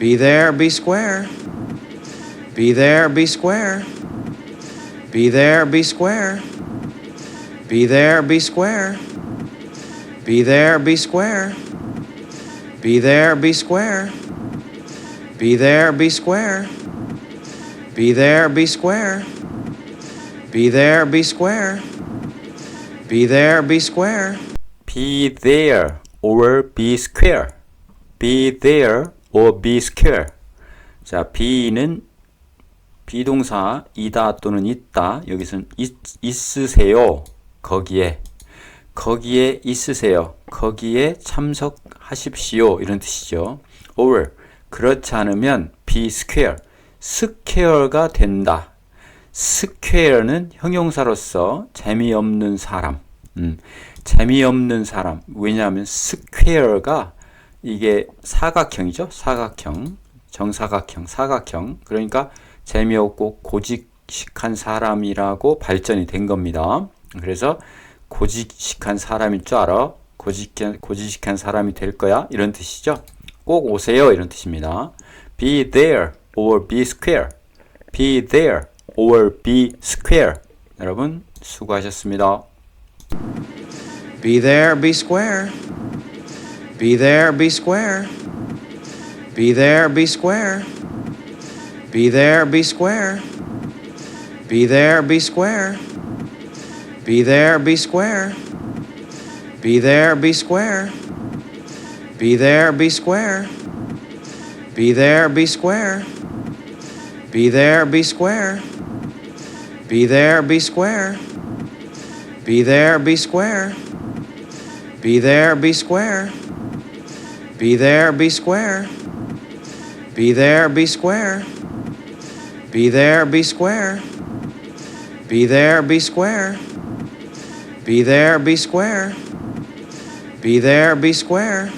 Be there, be square. Be there, be square. Be there, be square. Be there, be square. Be there, be square. Be there, be square. Be there, be square. Be there, be square. Be there, be square. Be there, be square. be there or be square. be there or be square. 자, be는 비동사 이다 또는 있다. 여기서는 있, 있으세요. 거기에. 거기에 있으세요. 거기에 참석하십시오. 이런 뜻이죠. or 그렇지 않으면 be square. square가 된다. square는 형용사로서 재미없는 사람. 음, 재미없는 사람. 왜냐하면 square가 이게 사각형이죠. 사각형. 정사각형, 사각형. 그러니까 재미없고 고직식한 사람이라고 발전이 된 겁니다. 그래서 고직식한 사람일 줄 알아. 고직한, 고직식한 사람이 될 거야. 이런 뜻이죠. 꼭 오세요. 이런 뜻입니다. Be there or be square. Be there or be square. 여러분 수고하셨습니다. Be there, be square. Be there, be square. Be there, be square. Be there, be square. Be there, be square. Be there, be square. Be there, be square. Be there, be square. Be there, be square. Be there, be square. Be there, be square. Be there, be square. Be there, be square. Be there, be square. Be there, be square. Be there, be square. Be there, be square. Be there, be square. Be there, be square.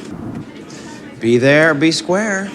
Be there, be square.